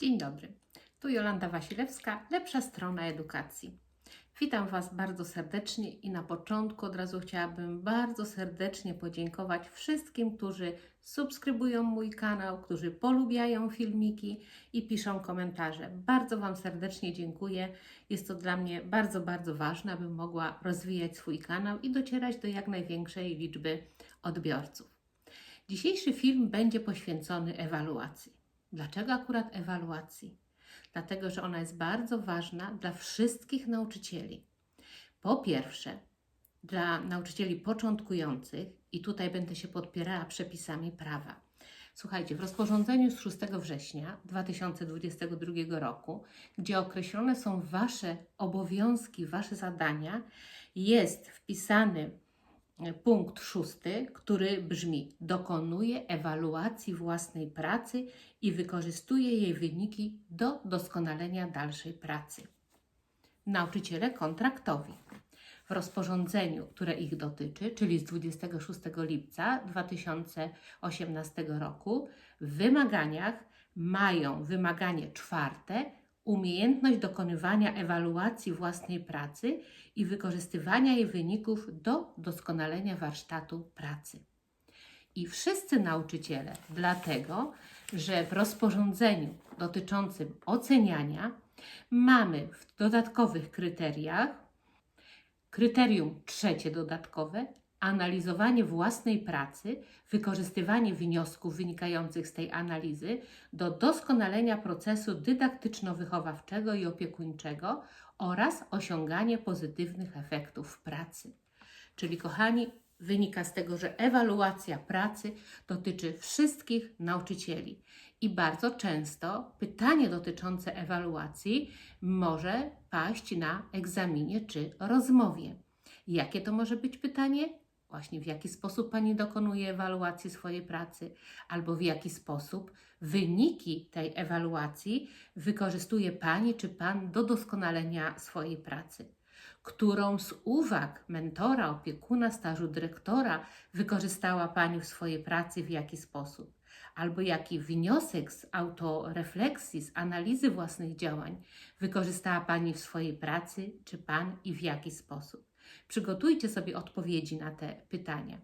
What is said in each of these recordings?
Dzień dobry. Tu Jolanta Wasilewska, lepsza strona edukacji. Witam Was bardzo serdecznie i na początku od razu chciałabym bardzo serdecznie podziękować wszystkim, którzy subskrybują mój kanał, którzy polubiają filmiki i piszą komentarze. Bardzo Wam serdecznie dziękuję. Jest to dla mnie bardzo, bardzo ważne, abym mogła rozwijać swój kanał i docierać do jak największej liczby odbiorców. Dzisiejszy film będzie poświęcony ewaluacji. Dlaczego akurat ewaluacji? Dlatego, że ona jest bardzo ważna dla wszystkich nauczycieli. Po pierwsze, dla nauczycieli początkujących, i tutaj będę się podpierała przepisami prawa. Słuchajcie, w rozporządzeniu z 6 września 2022 roku, gdzie określone są Wasze obowiązki, Wasze zadania, jest wpisany punkt szósty, który brzmi: dokonuje ewaluacji własnej pracy i wykorzystuje jej wyniki do doskonalenia dalszej pracy. Nauczyciele kontraktowi. W rozporządzeniu, które ich dotyczy, czyli z 26 lipca 2018 roku, w wymaganiach mają wymaganie czwarte umiejętność dokonywania ewaluacji własnej pracy i wykorzystywania jej wyników do doskonalenia warsztatu pracy. I wszyscy nauczyciele, dlatego że w rozporządzeniu dotyczącym oceniania mamy w dodatkowych kryteriach kryterium trzecie dodatkowe analizowanie własnej pracy, wykorzystywanie wniosków wynikających z tej analizy do doskonalenia procesu dydaktyczno-wychowawczego i opiekuńczego oraz osiąganie pozytywnych efektów pracy. Czyli, kochani, wynika z tego, że ewaluacja pracy dotyczy wszystkich nauczycieli. I bardzo często pytanie dotyczące ewaluacji może paść na egzaminie czy rozmowie. Jakie to może być pytanie? Właśnie w jaki sposób Pani dokonuje ewaluacji swojej pracy, albo w jaki sposób wyniki tej ewaluacji wykorzystuje Pani czy Pan do doskonalenia swojej pracy. Którą z uwag mentora, opiekuna, stażu dyrektora wykorzystała Pani w swojej pracy, w jaki sposób? Albo jaki wniosek z autorefleksji, z analizy własnych działań wykorzystała Pani w swojej pracy, czy Pan i w jaki sposób? Przygotujcie sobie odpowiedzi na te pytania.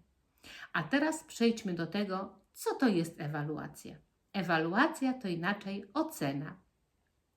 A teraz przejdźmy do tego, co to jest ewaluacja. Ewaluacja to inaczej ocena.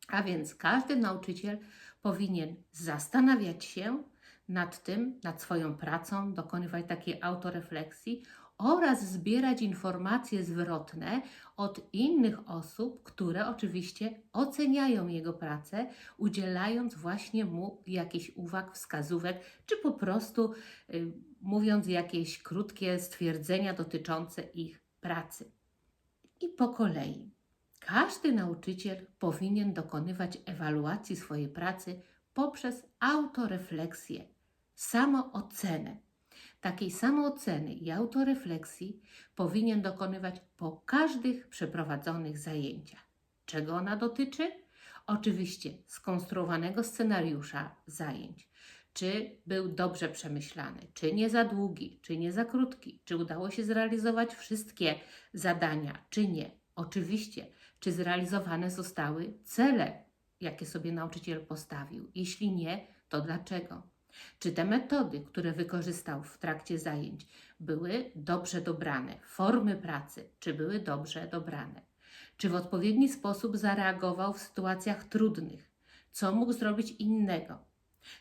A więc każdy nauczyciel powinien zastanawiać się nad tym, nad swoją pracą, dokonywać takiej autorefleksji oraz zbierać informacje zwrotne od innych osób, które oczywiście oceniają jego pracę, udzielając właśnie mu jakichś uwag, wskazówek, czy po prostu y, mówiąc jakieś krótkie stwierdzenia dotyczące ich pracy. I po kolei. Każdy nauczyciel powinien dokonywać ewaluacji swojej pracy poprzez autorefleksję, samoocenę. Takiej samooceny i autorefleksji powinien dokonywać po każdych przeprowadzonych zajęciach. Czego ona dotyczy? Oczywiście skonstruowanego scenariusza zajęć. Czy był dobrze przemyślany, czy nie za długi, czy nie za krótki, czy udało się zrealizować wszystkie zadania, czy nie. Oczywiście, czy zrealizowane zostały cele, jakie sobie nauczyciel postawił. Jeśli nie, to dlaczego? Czy te metody, które wykorzystał w trakcie zajęć, były dobrze dobrane? Formy pracy, czy były dobrze dobrane? Czy w odpowiedni sposób zareagował w sytuacjach trudnych? Co mógł zrobić innego?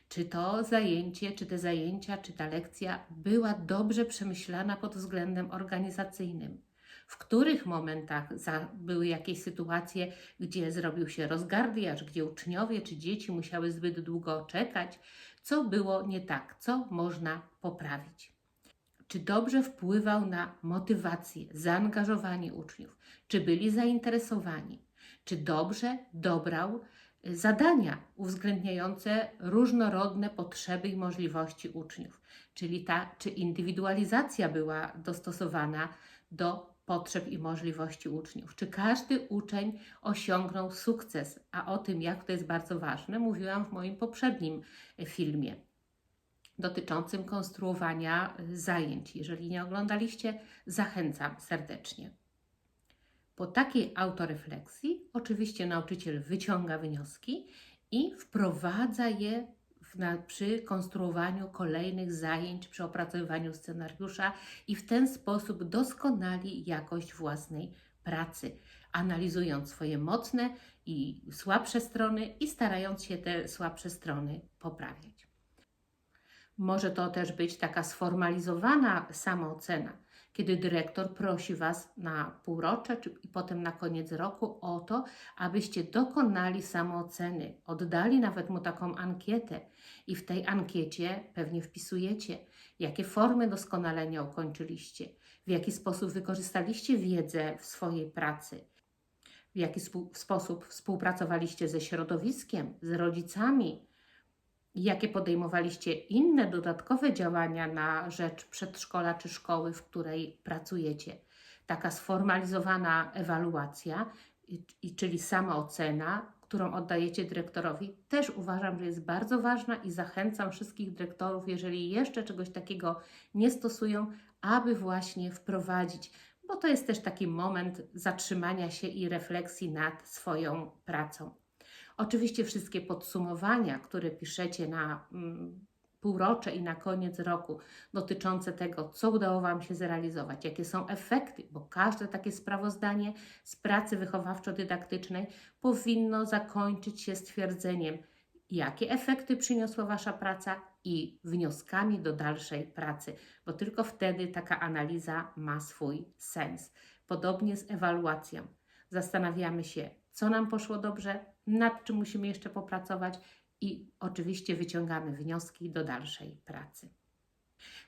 Czy to zajęcie, czy te zajęcia, czy ta lekcja była dobrze przemyślana pod względem organizacyjnym? w których momentach były jakieś sytuacje, gdzie zrobił się rozgardiaż, gdzie uczniowie czy dzieci musiały zbyt długo czekać, co było nie tak, co można poprawić. Czy dobrze wpływał na motywację, zaangażowanie uczniów? Czy byli zainteresowani? Czy dobrze dobrał y, zadania uwzględniające różnorodne potrzeby i możliwości uczniów? Czyli ta, czy indywidualizacja była dostosowana do potrzeb i możliwości uczniów. Czy każdy uczeń osiągnął sukces? A o tym, jak to jest bardzo ważne, mówiłam w moim poprzednim filmie dotyczącym konstruowania zajęć. Jeżeli nie oglądaliście, zachęcam serdecznie. Po takiej autorefleksji, oczywiście nauczyciel wyciąga wnioski i wprowadza je na, przy konstruowaniu kolejnych zajęć, przy opracowywaniu scenariusza i w ten sposób doskonali jakość własnej pracy, analizując swoje mocne i słabsze strony i starając się te słabsze strony poprawiać. Może to też być taka sformalizowana samoocena, kiedy dyrektor prosi Was na półrocze czy, i potem na koniec roku o to, abyście dokonali samooceny, oddali nawet mu taką ankietę. I w tej ankiecie pewnie wpisujecie, jakie formy doskonalenia ukończyliście, w jaki sposób wykorzystaliście wiedzę w swojej pracy, w jaki sposób współpracowaliście ze środowiskiem, z rodzicami, jakie podejmowaliście inne dodatkowe działania na rzecz przedszkola czy szkoły, w której pracujecie. Taka sformalizowana ewaluacja, czyli sama ocena, którą oddajecie dyrektorowi, też uważam, że jest bardzo ważna i zachęcam wszystkich dyrektorów, jeżeli jeszcze czegoś takiego nie stosują, aby właśnie wprowadzić, bo to jest też taki moment zatrzymania się i refleksji nad swoją pracą. Oczywiście wszystkie podsumowania, które piszecie na mm, półrocze i na koniec roku, dotyczące tego, co udało Wam się zrealizować, jakie są efekty, bo każde takie sprawozdanie z pracy wychowawczo-dydaktycznej powinno zakończyć się stwierdzeniem, jakie efekty przyniosła Wasza praca i wnioskami do dalszej pracy, bo tylko wtedy taka analiza ma swój sens. Podobnie z ewaluacją. Zastanawiamy się, co nam poszło dobrze, nad czym musimy jeszcze popracować i oczywiście wyciągamy wnioski do dalszej pracy.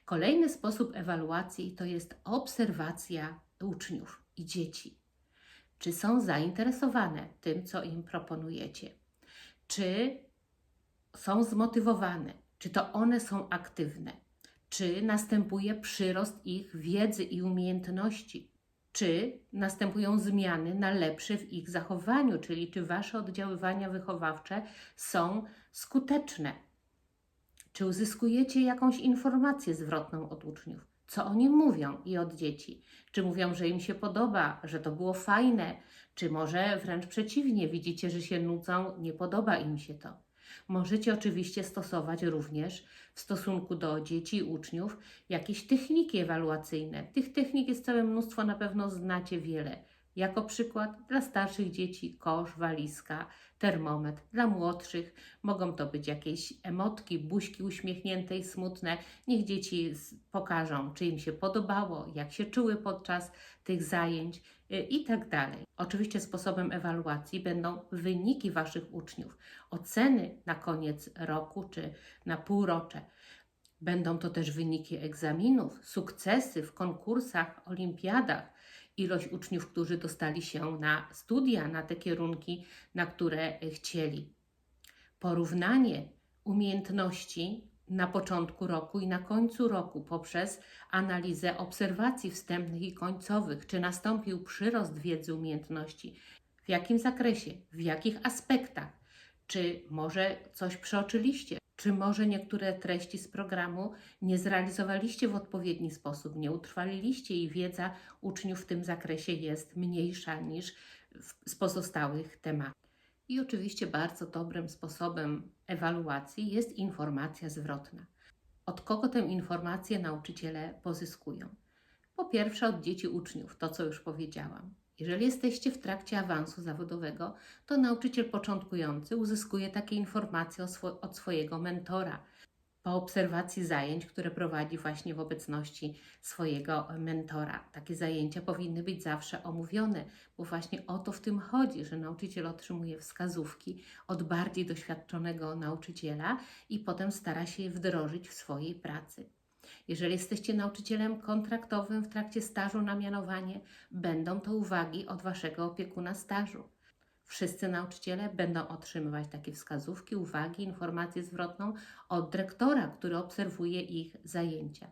Kolejny sposób ewaluacji to jest obserwacja uczniów i dzieci. Czy są zainteresowane tym, co im proponujecie? Czy są zmotywowane? Czy to one są aktywne? Czy następuje przyrost ich wiedzy i umiejętności? Czy następują zmiany na lepsze w ich zachowaniu, czyli czy wasze oddziaływania wychowawcze są skuteczne. Czy uzyskujecie jakąś informację zwrotną od uczniów? Co oni mówią i od dzieci? Czy mówią, że im się podoba, że to było fajne, czy może wręcz przeciwnie, widzicie, że się nudzą, nie podoba im się to? Możecie oczywiście stosować również w stosunku do dzieci i uczniów jakieś techniki ewaluacyjne. Tych technik jest całe mnóstwo, na pewno znacie wiele. Jako przykład dla starszych dzieci kosz, walizka, termometr. Dla młodszych mogą to być jakieś emotki, buźki uśmiechnięte i smutne. Niech dzieci pokażą, czy im się podobało, jak się czuły podczas tych zajęć i tak dalej. Oczywiście sposobem ewaluacji będą wyniki Waszych uczniów, oceny na koniec roku czy na półrocze. Będą to też wyniki egzaminów, sukcesy w konkursach, olimpiadach, ilość uczniów, którzy dostali się na studia, na te kierunki, na które chcieli. Porównanie umiejętności na początku roku i na końcu roku poprzez analizę obserwacji wstępnych i końcowych, czy nastąpił przyrost wiedzy umiejętności, w jakim zakresie, w jakich aspektach, czy może coś przeoczyliście, czy może niektóre treści z programu nie zrealizowaliście w odpowiedni sposób, nie utrwaliliście i wiedza uczniów w tym zakresie jest mniejsza niż z pozostałych tematów. I oczywiście bardzo dobrym sposobem ewaluacji jest informacja zwrotna. Od kogo tę informację nauczyciele pozyskują? Po pierwsze od dzieci uczniów, to co już powiedziałam. Jeżeli jesteście w trakcie awansu zawodowego, to nauczyciel początkujący uzyskuje takie informacje od swojego mentora po obserwacji zajęć, które prowadzi właśnie w obecności swojego mentora. Takie zajęcia powinny być zawsze omówione, bo właśnie o to w tym chodzi, że nauczyciel otrzymuje wskazówki od bardziej doświadczonego nauczyciela i potem stara się je wdrożyć w swojej pracy. Jeżeli jesteście nauczycielem kontraktowym w trakcie stażu na mianowanie, będą to uwagi od Waszego opiekuna stażu. Wszyscy nauczyciele będą otrzymywać takie wskazówki, uwagi, informację zwrotną od dyrektora, który obserwuje ich zajęcia.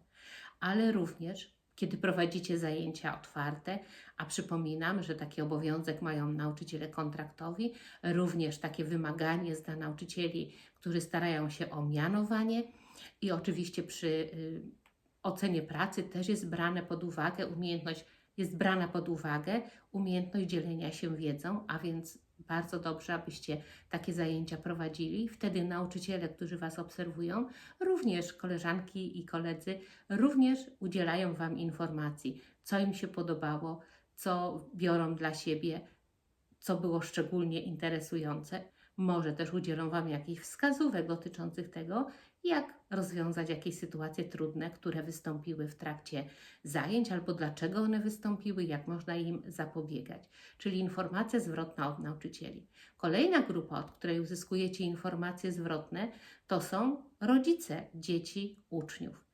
Ale również, kiedy prowadzicie zajęcia otwarte, a przypominam, że taki obowiązek mają nauczyciele kontraktowi, również takie wymaganie jest dla nauczycieli, którzy starają się o mianowanie i oczywiście przy y, ocenie pracy też jest brane pod uwagę umiejętność jest brana pod uwagę umiejętność dzielenia się wiedzą, a więc bardzo dobrze, abyście takie zajęcia prowadzili. Wtedy nauczyciele, którzy Was obserwują, również koleżanki i koledzy, również udzielają Wam informacji, co im się podobało, co biorą dla siebie, co było szczególnie interesujące. Może też udzielą Wam jakichś wskazówek dotyczących tego, jak rozwiązać jakieś sytuacje trudne, które wystąpiły w trakcie zajęć, albo dlaczego one wystąpiły, jak można im zapobiegać. Czyli informacja zwrotna od nauczycieli. Kolejna grupa, od której uzyskujecie informacje zwrotne, to są rodzice dzieci, uczniów.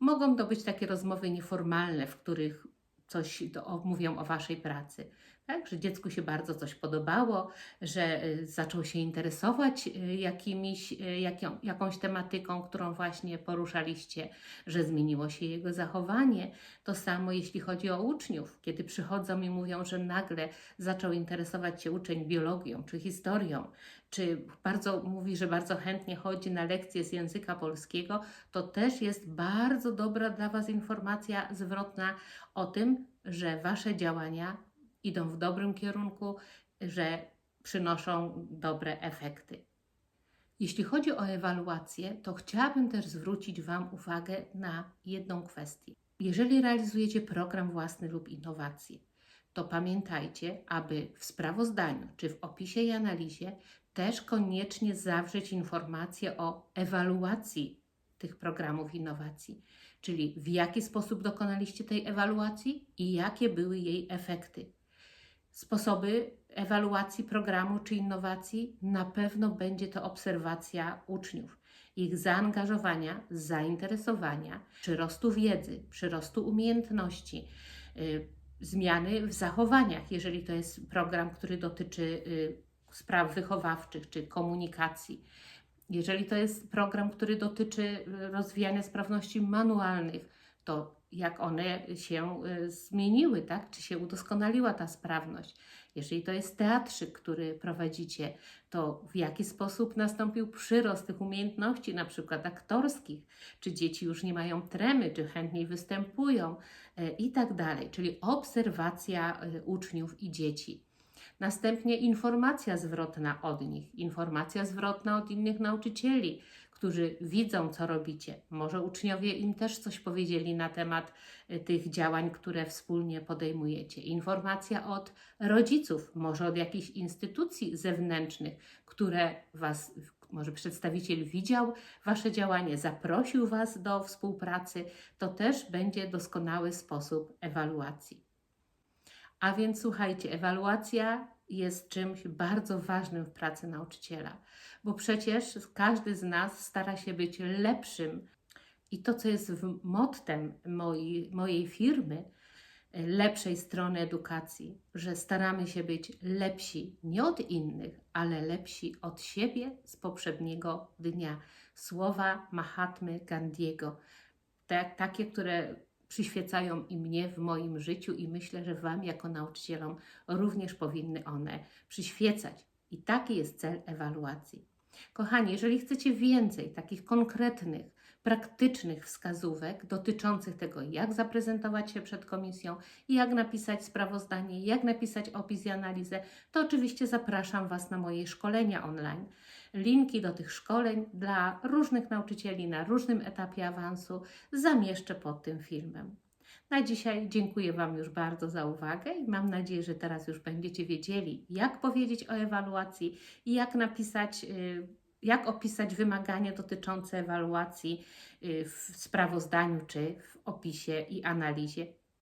Mogą to być takie rozmowy nieformalne, w których coś do, mówią o Waszej pracy. Tak, że dziecku się bardzo coś podobało, że y, zaczął się interesować y, jakimiś, y, jaką, jakąś tematyką, którą właśnie poruszaliście, że zmieniło się jego zachowanie. To samo jeśli chodzi o uczniów, kiedy przychodzą i mówią, że nagle zaczął interesować się uczeń biologią czy historią, czy bardzo mówi, że bardzo chętnie chodzi na lekcje z języka polskiego, to też jest bardzo dobra dla Was informacja zwrotna o tym, że Wasze działania idą w dobrym kierunku, że przynoszą dobre efekty. Jeśli chodzi o ewaluację, to chciałabym też zwrócić Wam uwagę na jedną kwestię. Jeżeli realizujecie program własny lub innowacji, to pamiętajcie, aby w sprawozdaniu czy w opisie i analizie też koniecznie zawrzeć informacje o ewaluacji tych programów innowacji, czyli w jaki sposób dokonaliście tej ewaluacji i jakie były jej efekty. Sposoby ewaluacji programu czy innowacji na pewno będzie to obserwacja uczniów, ich zaangażowania, zainteresowania, przyrostu wiedzy, przyrostu umiejętności, y, zmiany w zachowaniach, jeżeli to jest program, który dotyczy y, spraw wychowawczych czy komunikacji. Jeżeli to jest program, który dotyczy y, rozwijania sprawności manualnych, to jak one się y, zmieniły, tak? Czy się udoskonaliła ta sprawność? Jeżeli to jest teatrzyk, który prowadzicie, to w jaki sposób nastąpił przyrost tych umiejętności, na przykład aktorskich? Czy dzieci już nie mają tremy, czy chętniej występują y, i tak dalej? Czyli obserwacja uczniów i dzieci. Następnie informacja zwrotna od nich, informacja zwrotna od innych nauczycieli, którzy widzą, co robicie. Może uczniowie im też coś powiedzieli na temat y, tych działań, które wspólnie podejmujecie. Informacja od rodziców, może od jakichś instytucji zewnętrznych, które Was, może przedstawiciel widział Wasze działanie, zaprosił Was do współpracy. To też będzie doskonały sposób ewaluacji. A więc słuchajcie, ewaluacja jest czymś bardzo ważnym w pracy nauczyciela, bo przecież każdy z nas stara się być lepszym. I to, co jest mottem mojej, mojej firmy, lepszej strony edukacji, że staramy się być lepsi nie od innych, ale lepsi od siebie z poprzedniego dnia. Słowa Mahatmy Gandiego, te, takie, które przyświecają i mnie w moim życiu i myślę, że Wam jako nauczycielom również powinny one przyświecać. I taki jest cel ewaluacji. Kochani, jeżeli chcecie więcej takich konkretnych, praktycznych wskazówek dotyczących tego, jak zaprezentować się przed komisją, jak napisać sprawozdanie, jak napisać opis i analizę, to oczywiście zapraszam Was na moje szkolenia online. Linki do tych szkoleń dla różnych nauczycieli na różnym etapie awansu zamieszczę pod tym filmem. Na dzisiaj dziękuję Wam już bardzo za uwagę i mam nadzieję, że teraz już będziecie wiedzieli, jak powiedzieć o ewaluacji jak napisać, y, jak opisać wymagania dotyczące ewaluacji y, w sprawozdaniu czy w opisie i analizie.